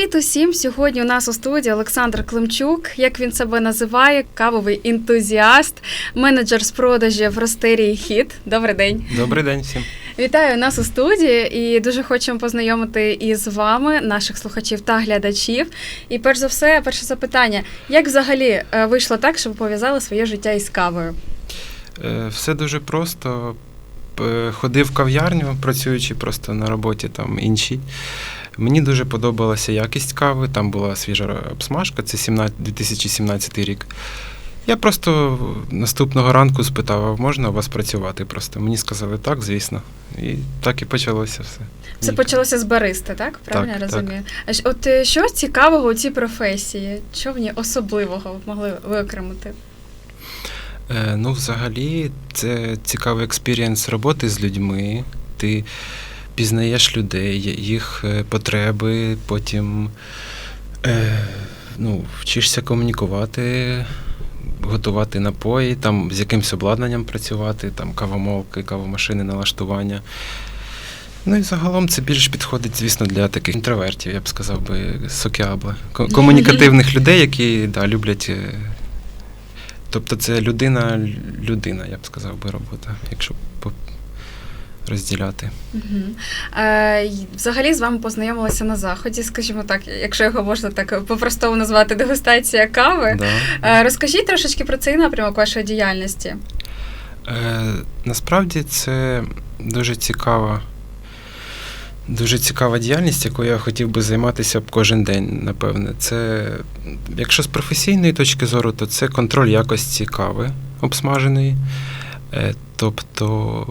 Привіт усім! Сьогодні у нас у студії Олександр Климчук, як він себе називає, кавовий ентузіаст, менеджер з продажів Ростерії Хіт. Добрий день. Добрий день всім. Вітаю нас у студії і дуже хочемо познайомити із вами, наших слухачів та глядачів. І перш за все, перше запитання: як взагалі е, вийшло так, щоб ви пов'язали своє життя із кавою? Е, Все дуже просто. Ходив в кав'ярню, працюючи просто на роботі там іншій. Мені дуже подобалася якість кави, там була свіжа обсмажка, це 17 2017 рік. Я просто наступного ранку спитав, а можна у вас працювати? Просто мені сказали так, звісно. І так і почалося все. Це почалося з бариста, так? Правильно я Так, розумію? А от е, що цікавого у цій професії? Що в ній особливого могли виокремити? Е, Ну, взагалі, це цікавий експірієнс роботи з людьми. Ти пізнаєш людей, їх е, потреби, потім е, ну, вчишся комунікувати, готувати напої, там, з якимось обладнанням працювати, там кавомолки, кавомашини, налаштування. Ну і загалом це більш підходить, звісно, для таких інтровертів, я б сказав би, сокіабли. Комунікативних людей, які да, люблять. е, Тобто це людина, людина, я б сказав би, робота, якщо розділяти. Угу. Е, взагалі з вами познайомилася на заході, скажімо так, якщо його можна так по-простому назвати дегустація кави. Да. Е, розкажіть трошечки про цей напрямок вашої діяльності. Е, насправді це дуже цікава, дуже цікава діяльність, якою я хотів би займатися б кожен день, напевне. Це, якщо з професійної точки зору, то це контроль якості кави обсмаженої. Тобто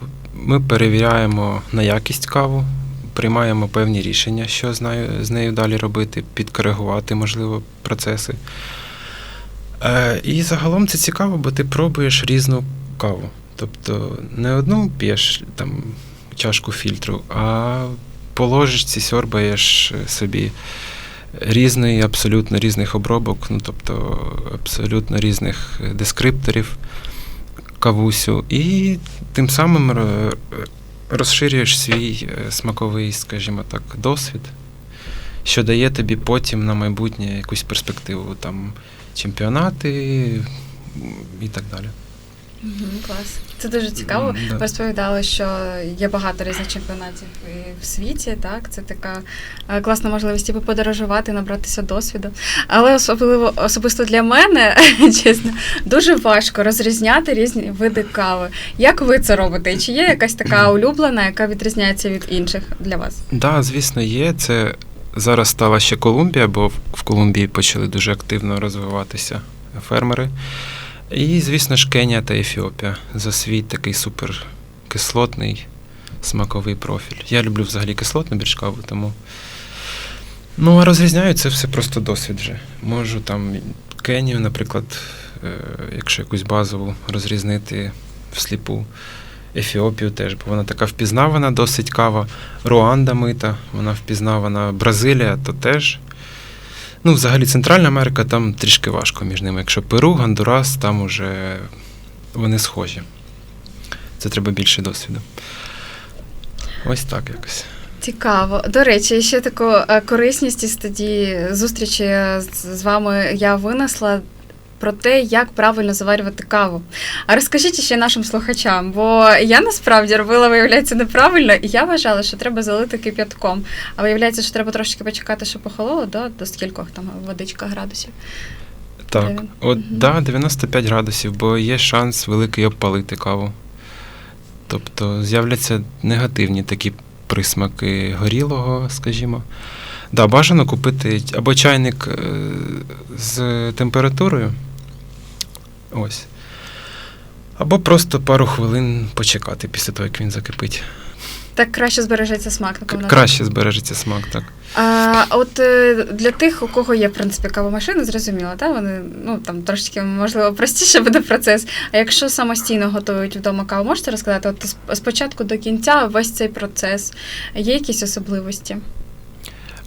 ми перевіряємо на якість каву, приймаємо певні рішення, що з нею, далі робити, підкоригувати, можливо, процеси. Е, і загалом це цікаво, бо ти пробуєш різну каву. Тобто не одну п'єш там чашку фільтру, а по ложечці сьорбаєш собі різний, абсолютно різних обробок, ну тобто абсолютно різних дескрипторів кавусю, і тим самим розширюєш свій е, смаковий, скажімо так, досвід, що дає тобі потім на майбутнє якусь перспективу, там чемпіонати і так далі. Угу, клас. Це дуже цікаво. Да. Розповідали, що є багато різних чемпіонатів і в світі, так? Це така е, класна можливість і подорожувати, набратися досвіду. Але особливо особисто для мене, чесно, дуже важко розрізняти різні види кави. Як ви це робите? І чи є якась така улюблена, яка відрізняється від інших для вас? Так, да, звісно, є. Це зараз стала ще Колумбія, бо в Колумбії почали дуже активно розвиватися фермери. І, звісно ж, Кенія та Ефіопія за свій такий суперкислотний смаковий профіль. Я люблю взагалі кислотну більш каву, тому. Ну, а розрізняю це все просто досвід вже. Можу там Кенію, наприклад, е, якщо якусь базову розрізнити всліпу. Ефіопію теж, бо вона така впізнавана, досить кава. Руанда мита, вона впізнавана. Бразилія, то теж. Ну, взагалі, Центральна Америка там трішки важко між ними. Якщо Перу, Гондурас, там уже вони схожі. Це треба більше досвіду. Ось так якось. Цікаво. До речі, ще таку е, корисність із тоді зустрічі з з вами я винесла. Про те, як правильно заварювати каву. А розкажіть ще нашим слухачам, бо я насправді робила, виявляється, неправильно, і я вважала, що треба залити кип'ятком. А виявляється, що треба трошки почекати, щоб охололо, до, до скількох там водичка градусів. Так, Дев'ян- от Мгм. да, 95 градусів, бо є шанс великий обпалити каву. Тобто з'являться негативні такі присмаки горілого, скажімо. Да, бажано купити або чайник е, з температурою. Ось. Або просто пару хвилин почекати після того, як він закипить. Так краще збережеться смак, напевно. краще збережеться смак, так. А от е, для тих, у кого є в принципі кавомашина, зрозуміло, та вони ну там трошки можливо простіше буде процес. А якщо самостійно готують вдома каву, можете розказати? От спочатку до кінця весь цей процес є якісь особливості?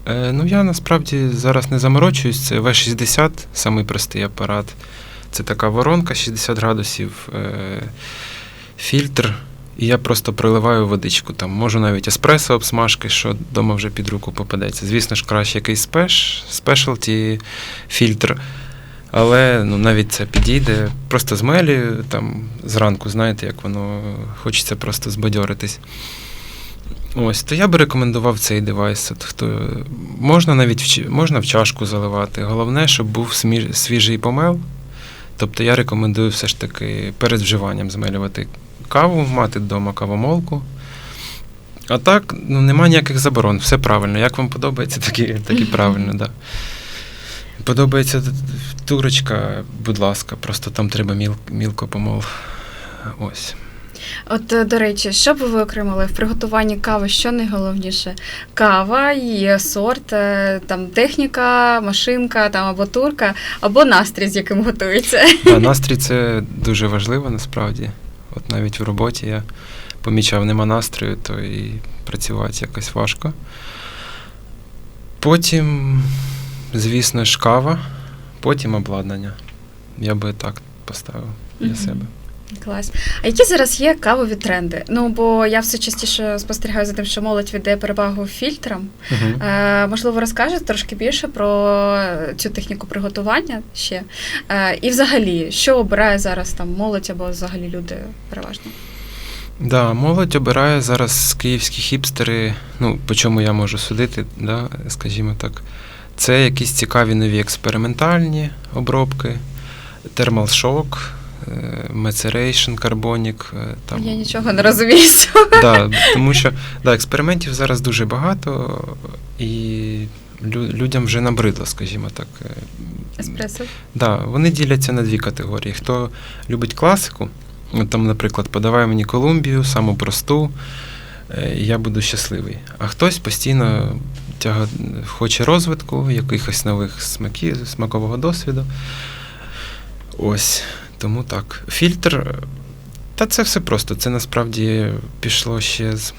Е, ну, я насправді зараз не заморочуюсь. Це V60, самий простий апарат. Це така воронка 60 градусів, е, фільтр і я просто проливаю водичку. Там можу навіть еспресо обсмажки, що вдома вже під руку попадеться. Звісно ж, краще якийсь спеш, спешалті фільтр. Але ну, навіть це підійде. Просто змелюю там зранку, знаєте, як воно хочеться просто збадьоритись. Ось, то я би рекомендував цей девайс. Хто, можна навіть в, можна в чашку заливати. Головне, щоб був свіжий помел. Тобто я рекомендую все ж таки перед вживанням змелювати каву, мати вдома кавомолку. А так, ну, нема ніяких заборон, все правильно. Як вам подобається, так і, так і правильно, да. Подобається турочка, будь ласка, просто там треба міл, мілко помол. Ось. От, е, до речі, що б ви окремили в приготуванні кави? Що найголовніше? Кава, її сорт, е, там техніка, машинка там або турка, або настрій, з яким готується. Да, настрій це дуже важливо насправді. От навіть в роботі я помічав, нема настрою, то і працювати якось важко. Потім, звісно ж, кава, потім обладнання. Я би так поставив для Мгм. себе. Клас. А які зараз є кавові тренди? Ну бо я все частіше спостерігаю за тим, що молодь віддає перевагу фільтрам. Угу. Е, можливо, розкажете трошки більше про цю техніку приготування ще. Е, і взагалі, що обирає зараз там молодь або взагалі люди переважно? Да, молодь обирає зараз київські хіпстери, ну, по чому я можу судити, да, скажімо так. Це якісь цікаві нові експериментальні обробки, е, Maceration Carbonic. е, Там, Я нічого не розумію. Да, тому що да, експериментів зараз дуже багато, і лю- людям вже набридло, скажімо так. Е, Еспресо. Да, вони діляться на дві категорії. Хто любить класику, там, наприклад, подавай мені Колумбію, саму просту, е, я буду щасливий. А хтось постійно тяга, хоче розвитку, якихось нових смаків, смакового досвіду. Ось, тому так. Фільтр. Та це все просто. Це насправді пішло ще з,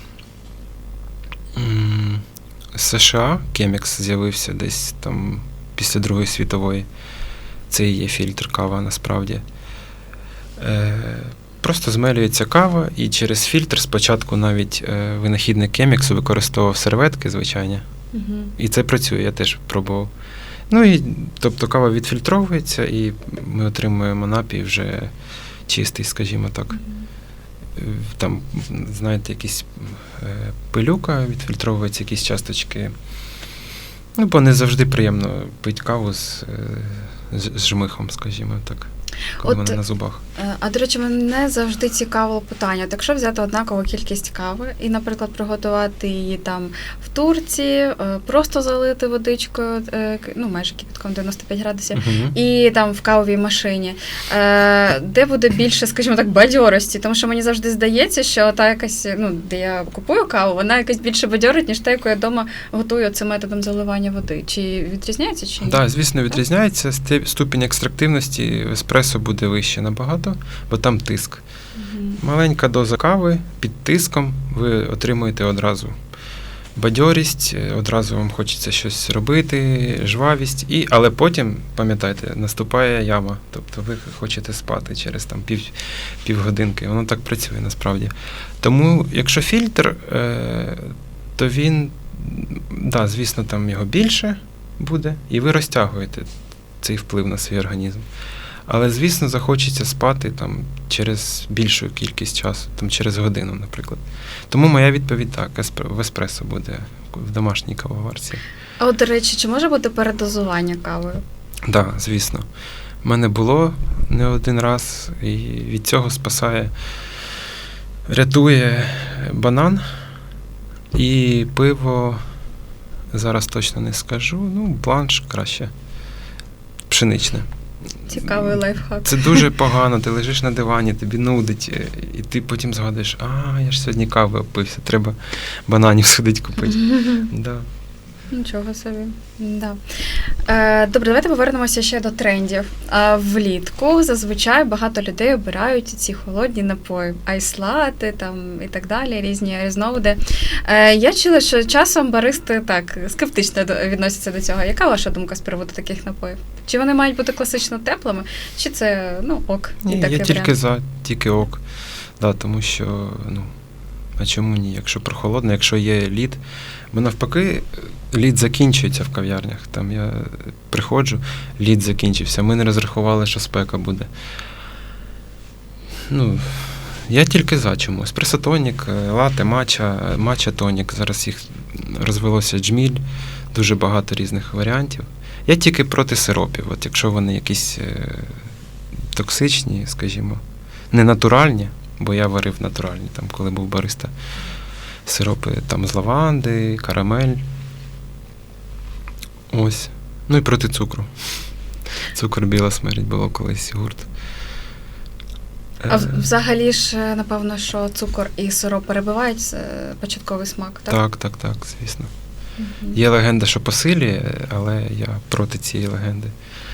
з США. Кемікс з'явився десь там після Другої світової. Це і є фільтр кава насправді. Е, просто змелюється кава, і через фільтр спочатку навіть е, винахідник Кеміксу використовував серветки, звичайні. Угу. І це працює, я теж пробував. Ну і тобто кава відфільтровується, і ми отримуємо напій вже чистий, скажімо так. Е, Там, знаєте, якісь е, пилюка, відфільтровуються якісь часточки. Ну, бо не завжди приємно пити каву е, з, з жмихом, скажімо так, коли От- вона на зубах. Е, А до речі, мене завжди цікавило питання. От якщо взяти однакову кількість кави і, наприклад, приготувати її там в турці, е, просто залити водичкою, е, ну майже кипятком 95 градусів. Мгм. І там в кавовій машині, е, де буде більше, скажімо так, бадьорості, тому що мені завжди здається, що та якась, ну де я купую каву, вона якась більше бадьорить, ніж та, яку я вдома готую цим методом заливання води. Чи відрізняється чи ні? Так, звісно, відрізняється. Ступінь екстрактивності в еспресо буде вище набагато, бо там тиск. Мгм. Маленька доза кави під тиском ви отримуєте одразу бадьорість, е, одразу вам хочеться щось робити, жвавість, і, але потім, пам'ятайте, наступає яма. Тобто ви хочете спати через там пів, півгодинки. Воно так працює насправді. Тому, якщо фільтр, е, то він, да, звісно, там його більше буде, і ви розтягуєте цей вплив на свій організм. Але, звісно, захочеться спати там через більшу кількість часу, там через годину, наприклад. Тому моя відповідь так, в еспресо буде в домашній кавоварці. А от, до речі, чи може бути передозування кавою? Так, да, звісно. У мене було не один раз, і від цього спасає, рятує банан і пиво. Зараз точно не скажу. Ну, бланш краще. Пшеничне. Цікавий лайфхак. Це дуже погано. Ти лежиш на дивані, тобі нудить, е, і ти потім згадуєш, а, я ж сьогодні кави опився, треба бананів сходити купити. Да. Нічого собі. Да. Е, добре, давайте повернемося ще до трендів. Е, влітку зазвичай багато людей обирають ці холодні напої, айслати там і так далі, різні різновиди. Е, я чула, що часом баристи так скептично відносяться до цього. Яка ваша думка з приводу таких напоїв? Чи вони мають бути класично теплими, чи це ну ок? і Ні, такий я тільки варіант? за, тільки ок. Да, тому що, ну, а чому ні? Якщо прохолодно, якщо є лід. Бо навпаки, лід закінчується в кав'ярнях. Там я приходжу, лід закінчився. Ми не розрахували, що спека буде. Ну, я тільки за чомусь. Пресотонік, е, лате, матча, матча тонік. Зараз їх розвелося джміль, дуже багато різних варіантів. Я тільки проти сиропів. От якщо вони якісь е, токсичні, скажімо, не натуральні, бо я варив натуральні, там, коли був бариста. Сиропи там з лаванди, карамель. Ось. Ну і проти цукру. Цукор біла смерть було колись гурт. А взагалі ж, е, напевно, що цукор і сироп перебивають початковий смак, так? Так, так, так, звісно. Мгм. Є легенда, що посилює, але я проти цієї легенди.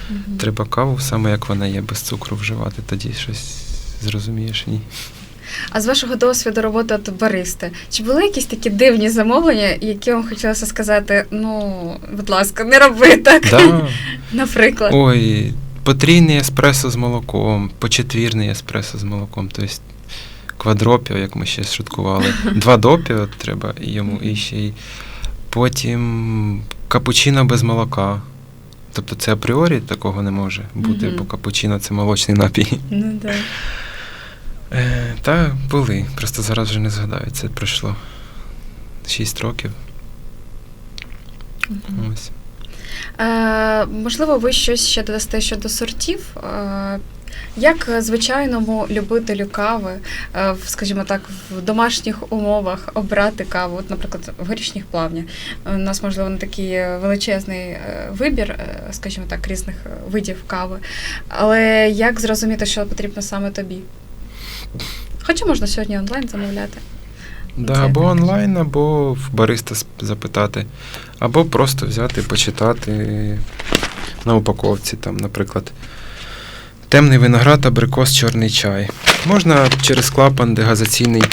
Мгм. Треба каву саме як вона є, без цукру вживати, тоді щось зрозумієш ні. А з вашого досвіду роботи от баристи, чи були якісь такі дивні замовлення, які вам хотілося сказати, ну, будь ласка, не роби так, Да. наприклад. Ой, потрійний еспресо з молоком, почетвірний еспресо з молоком, тобто квадропіо, як ми ще шуткували. Два допіо треба йому і ще й потім капучино без молока. Тобто це апріорі такого не може бути, Мгм. бо капучино це молочний напій. Ну, да. Е, та були, просто зараз вже не згадаю. Це пройшло 6 років. Мгм. Ось. Е, можливо, ви щось ще додасте щодо сортів. Е, як звичайному любителю кави, е, в, скажімо так, в домашніх умовах обрати каву, от, наприклад, в горішніх плавнях. У нас, можливо, не такий величезний е, вибір, е, скажімо так, різних е, видів кави. Але як зрозуміти, що потрібно саме тобі? Хоча можна сьогодні онлайн замовляти. Да, Це або онлайн, або в бариста запитати, або просто взяти, почитати на упаковці, там, наприклад, темний виноград, абрикос, чорний чай. Можна через клапан дегазаційний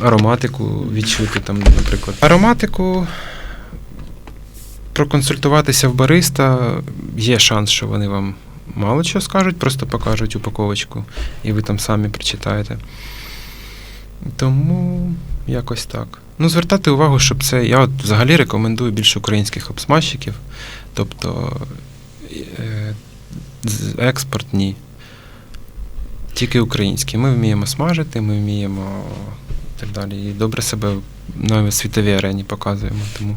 ароматику відчути, там, наприклад. Ароматику проконсультуватися в бариста, є шанс, що вони вам мало що скажуть, просто покажуть упаковочку, і ви там самі прочитаєте. Тому якось так. Ну, звертати увагу, щоб це. Я от взагалі рекомендую більше українських обсмажчиків. Тобто е, експорт ні. Тільки українські. Ми вміємо смажити, ми вміємо і так далі. І добре себе на світовій арені показуємо. Тому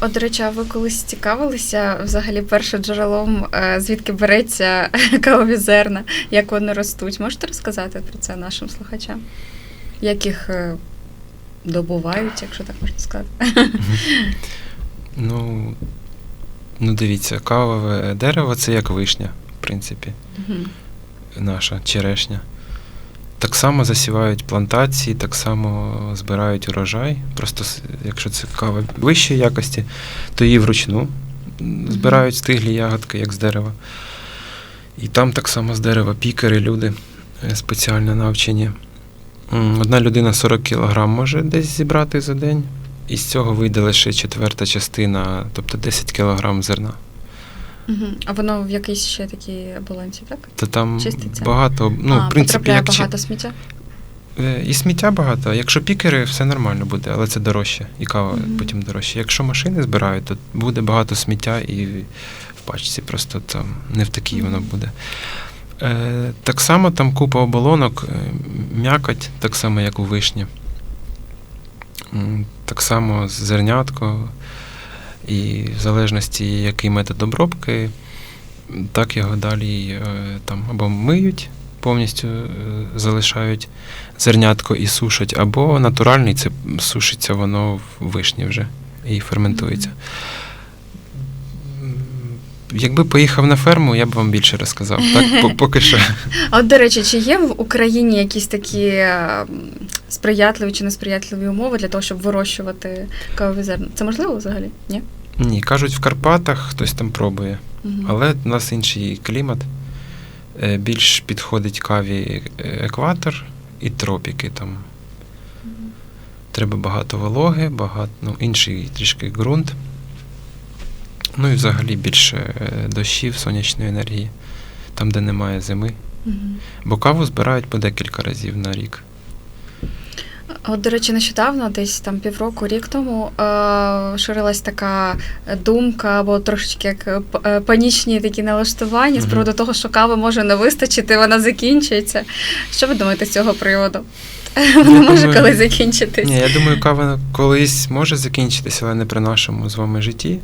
От, до речі, а ви колись цікавилися взагалі першим джерелом, е, звідки береться кавові зерна, як вони ростуть? Можете розказати про це нашим слухачам? Як їх е, добувають, якщо так можна сказати? ну, ну дивіться, кавове дерево це як вишня, в принципі. Наша черешня. Так само засівають плантації, так само збирають урожай. Просто якщо це кава вищої якості, то її вручну збирають стиглі ягодки, як з дерева. І там так само з дерева пікери, люди е, спеціально навчені. Одна людина 40 кг може десь зібрати за день, і з цього вийде лише четверта частина, тобто 10 кг зерна. Мгм. А воно в якійсь ще такій балансі, так? То там Чиститься? багато, ну, а, в принципі, як чи- багато сміття? Е, І сміття багато. Якщо пікери, все нормально буде, але це дорожче, і кава Мгм. потім дорожче. Якщо машини збирають, то буде багато сміття і в пачці просто там не в такій воно буде. Е, так само там купа оболонок, е, м'якоть, так само, як у вишні. Так само зернятко. І в залежності, який метод обробки, так його далі е, там або миють, повністю е, залишають зернятко і сушать, або натуральний це сушиться воно в вишні вже і ферментується. Якби поїхав на ферму, я б вам більше розказав. Так, поки що. А от, до речі, чи є в Україні якісь такі е, сприятливі чи несприятливі умови для того, щоб вирощувати кавові зерна? Це можливо взагалі? Ні? Ні, кажуть, в Карпатах хтось там пробує. Мгм. Але в нас інший клімат. Е, Більш підходить каві е, екватор і тропіки там. Мгм. Треба багато вологи, багато, ну, інший трішки ґрунт. Ну і взагалі більше е, дощів, сонячної енергії, там, де немає зими. Мгм. Бо каву збирають по декілька разів на рік. От, до речі, нещодавно, десь там півроку, рік тому, е, ширилась така думка, або трошечки як е, е, панічні такі налаштування з приводу того, що кави може не вистачити, вона закінчується. Що ви думаєте з цього приводу? Вона може колись закінчитись. Ні, я думаю, кава колись може закінчитися, але не при нашому з вами житті.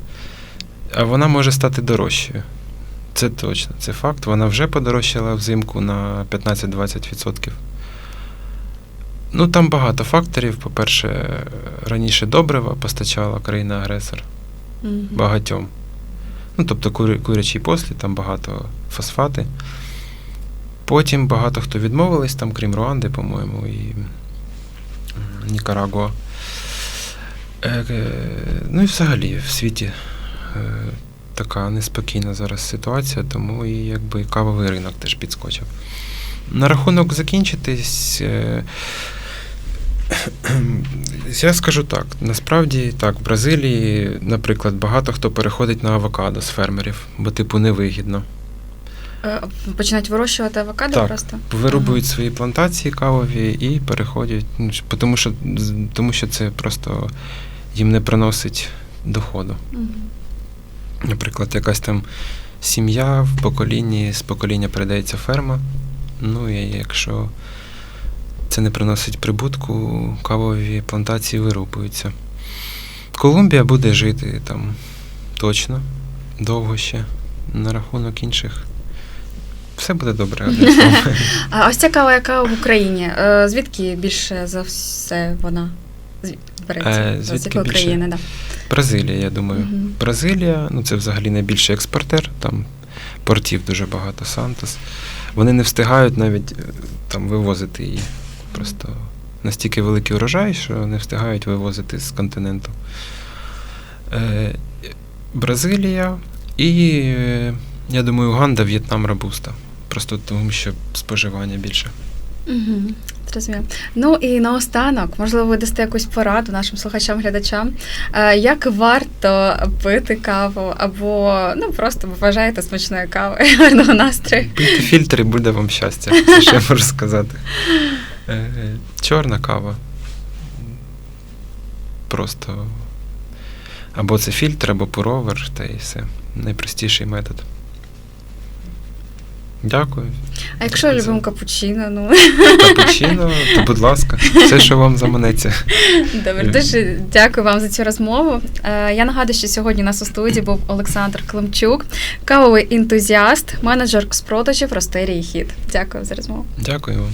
А вона може стати дорожчою. Це точно, це факт. Вона вже подорожчала взимку на 15-20%. Ну, там багато факторів. По-перше, раніше добрива постачала країна-агресор Мгм. багатьом. Ну, тобто кури, курячий послід, там багато фосфати. Потім багато хто відмовились, там, крім Руанди, по-моєму, і Нікарагуа. Е, ну і взагалі в світі така неспокійна зараз ситуація, тому і якби кавовий ринок теж підскочив. На рахунок закінчитись. Е, я скажу так, насправді так, в Бразилії, наприклад, багато хто переходить на авокадо з фермерів, бо типу невигідно. Е, Починають вирощувати авокадо Так. просто. Вирубують свої плантації кавові і переходять, ну, тому що, тому що це просто їм не приносить доходу. Мгм. Наприклад, якась там сім'я в поколінні, з покоління передається ферма. Ну і якщо це не приносить прибутку, кавові плантації вирубуються. Колумбія буде жити там точно, довго ще. На рахунок інших. Все буде добре. А ось ця кава, яка в Україні, е, звідки більше за все вона береться? Е, звідки країни, да. Бразилія, я думаю. Мгм. Бразилія, ну це взагалі найбільший експортер, там портів дуже багато, Сантос. Вони не встигають навіть е, там вивозити її. Просто настільки великий урожай, що не встигають вивозити з континенту. Е, Бразилія і, е, я думаю, Уганда, В'єтнам, Рабуста. Просто тому, що споживання більше. Угу. Зрозуміло. Ну і наостанок, можливо, ви дасте якусь пораду нашим слухачам-глядачам, е, як варто пити каву, або ну просто вважаєте смачною кавою, гарного настрою. Фільтр і буде вам щастя. Це я можу сказати. Е, Чорна кава. Просто або це фільтр, або пуровер, та і все. Найпростіший метод. Дякую. А якщо любимо капучино, ну Капучино, то будь ласка, все, що вам заманеться. добре, дуже дякую вам за цю розмову. Е, Я нагадую, що сьогодні у нас у студії був Олександр Климчук, кавовий ентузіаст, менеджер з продажів Ростерії Хід. Дякую за розмову. Дякую вам.